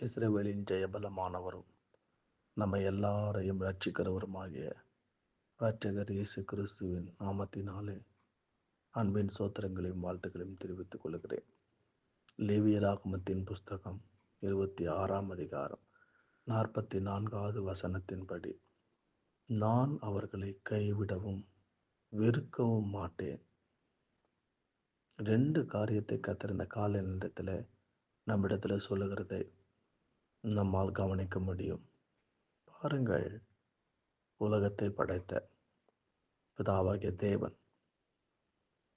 இஸ்ரேவேலின் ஜெயபலமானவரும் நம்ம எல்லாரையும் ரட்சிக்கிறவருமாகிய ரட்சகர் இயேசு கிறிஸ்துவின் நாமத்தினாலே அன்பின் சோத்திரங்களையும் வாழ்த்துக்களையும் தெரிவித்துக் கொள்கிறேன். லேவியராகமத்தின் புஸ்தகம் இருபத்தி ஆறாம் அதிகாரம் நாற்பத்தி நான்காவது வசனத்தின்படி நான் அவர்களை கைவிடவும் வெறுக்கவும் மாட்டேன். ரெண்டு காரியத்தை கத்திருந்த கால நேரத்தில் நம்மிடத்தில் சொல்லுகிறதை நம்மால் கவனிக்க முடியும். பாருங்கள் உலகத்தை படைத்த பிதாவாகிய தேவன்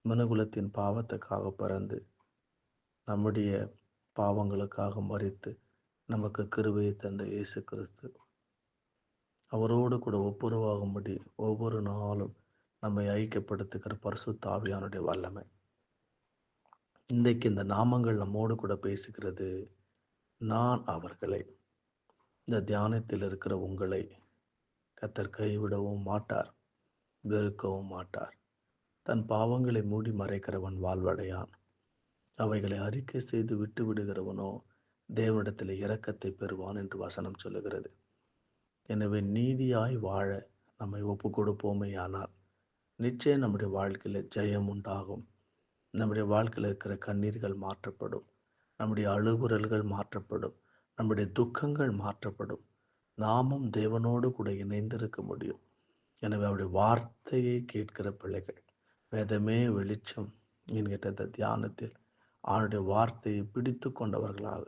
மனுகுலத்தின் பாவத்துக்காக பிறந்து நம்முடைய பாவங்களுக்காக மறித்து நமக்கு கிருபையை தந்த இயேசு கிறிஸ்து. அவரோடு கூட ஒப்புரவாகும்படி ஒவ்வொரு நாளும் நம்மை ஐக்கியப்படுத்துகிற பரிசு தாவியானுடைய வல்லமை. இன்றைக்கு இந்த நாமங்கள் நம்மோடு கூட பேசுகிறது நான் அவர்களை இந்த தியானத்தில் இருக்கிற உங்களை கத்தர் கைவிடவும் மாட்டார் வெறுக்கவும் மாட்டார். தன் பாவங்களை மூடி மறைக்கிறவன் வாழ்வடையான். அவைகளை அறிக்கை செய்து விட்டு விடுகிறவனோ தேவனிடத்தில் இரக்கத்தை பெறுவான் என்று வசனம் சொல்லுகிறது. எனவே நீதியாய் வாழ நம்மை ஒப்பு கொடுப்போமேயானால் நிச்சயம் நம்முடைய வாழ்க்கையில் ஜெயம் உண்டாகும். நம்முடைய வாழ்க்கையில் இருக்கிற கண்ணீர்கள் மாற்றப்படும். நம்முடைய அழுகுரல்கள் மாற்றப்படும் நம்முடைய துக்கங்கள் மாற்றப்படும். நாமும் தேவனோடு கூட இணைந்திருக்க முடியும். எனவே அவருடைய வார்த்தையை கேட்கிற பிள்ளைகள் வேதமே வெளிச்சம் என்கிற இந்த தியானத்தில் அவனுடைய வார்த்தையை பிடித்து கொண்டவர்களாக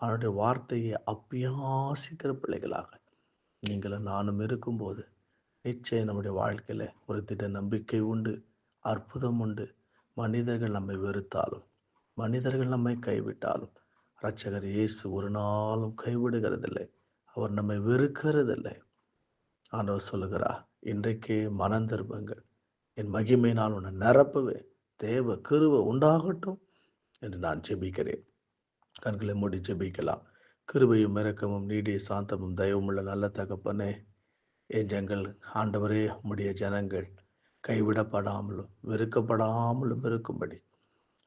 அவனுடைய வார்த்தையை அப்பியாசிக்கிற பிள்ளைகளாக நீங்களும் நானும் இருக்கும்போது நிச்சயம் நம்முடைய வாழ்க்கையில் ஒரு திட நம்பிக்கை உண்டு அற்புதம் உண்டு. மனிதர்கள் நம்மை வெறுத்தாலும் மனிதர்கள் நம்மை கைவிட்டாலும் இரட்சகர் இயேசு ஒரு நாளும் கைவிடுகிறதில்லை. அவர் நம்மை வெறுக்கிறதில்லை. ஆண்டவர் சொல்லுகிறா இன்றைக்கே மனம் திரும்புங்கள். என் மகிமையினால் உன்னை நிரப்பவே தேவ கிருவ உண்டாகட்டும் என்று நான் ஜெபிக்கிறேன். கண்களை மூடி ஜெபிக்கலாம். கிருபையும் இறக்கமும் நீடிய சாந்தமும் தயவுமுள்ள நல்ல தகப்பனே என் ஜங்கள் ஆண்டவரே உம்முடைய ஜனங்கள் கைவிடப்படாமலும் வெறுக்கப்படாமலும் இருக்கும்படி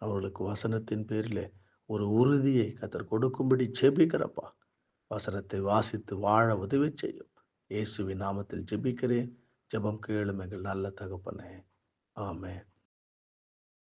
அவர்களுக்கு வசனத்தின் பேரில் ஒரு உறுதியை கத்தர் கொடுக்கும்படி ஜெபிக்கிறப்பா. வசனத்தை வாசித்து வாழ உதவி செய்யும். இயேசுவின் நாமத்தில் ஜெபிக்கிறேன். ஜெபம் கேளும் எங்கள் நல்ல தகப்பனே. ஆமே